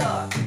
літо,